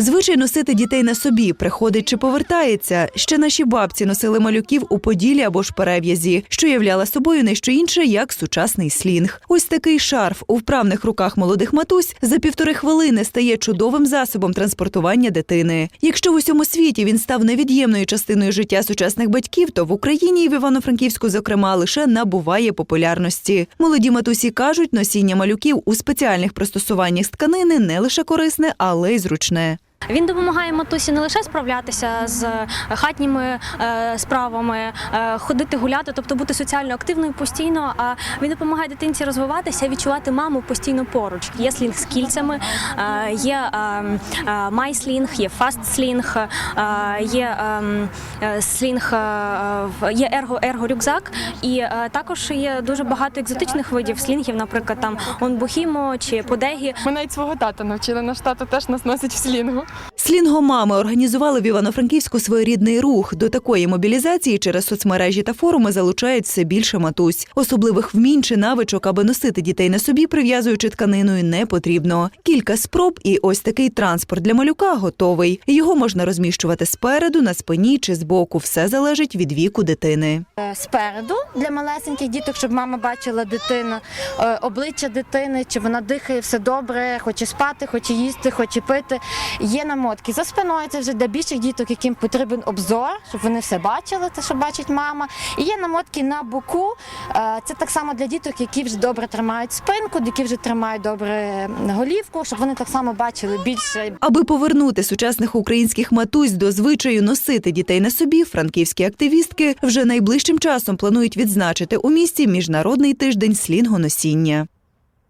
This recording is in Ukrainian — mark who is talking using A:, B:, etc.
A: Звичай носити дітей на собі приходить чи повертається. Ще наші бабці носили малюків у поділі або ж перев'язі, що являла собою не що інше, як сучасний слінг. Ось такий шарф у вправних руках молодих матусь за півтори хвилини стає чудовим засобом транспортування дитини. Якщо в усьому світі він став невід'ємною частиною життя сучасних батьків, то в Україні і в Івано-Франківську, зокрема, лише набуває популярності. Молоді матусі кажуть, носіння малюків у спеціальних пристосуваннях з тканини не лише корисне, але й зручне.
B: Він допомагає матусі не лише справлятися з хатніми е, справами, е, ходити гуляти, тобто бути соціально активною постійно. А він допомагає дитинці розвиватися, відчувати маму постійно поруч. Є слінг з кільцями, е, є майслінг, є фастслінг, є слінг, є ерго, ерго-рюкзак, і е, також є дуже багато екзотичних видів слінгів, наприклад, там онбухімо чи подегі.
C: Ми навіть свого тата навчили. Наш тато теж нас носить в слінгу.
A: Слінгомами організували в Івано-Франківську своєрідний рух. До такої мобілізації через соцмережі та форуми залучають все більше матусь. Особливих вмінь чи навичок, аби носити дітей на собі, прив'язуючи тканиною, не потрібно. Кілька спроб, і ось такий транспорт для малюка готовий. Його можна розміщувати спереду, на спині чи збоку. Все залежить від віку дитини.
D: Е, спереду для малесеньких діток, щоб мама бачила дитину, е, обличчя дитини, чи вона дихає все добре, хоче спати, хоче їсти, хоче пити. Є намотки за спиною. Це вже для більших діток, яким потрібен обзор, щоб вони все бачили, те, що бачить мама. І є намотки на боку. Е, Це так само для діток, які вже добре тримають спинку, які вже тримають добре голівку, щоб вони так само бачили більше
A: Аби повернути сучасних українських матусь до звичаю носити дітей на собі, франківські активістки вже найближчим часом планують відзначити у місті міжнародний тиждень слінгоносіння.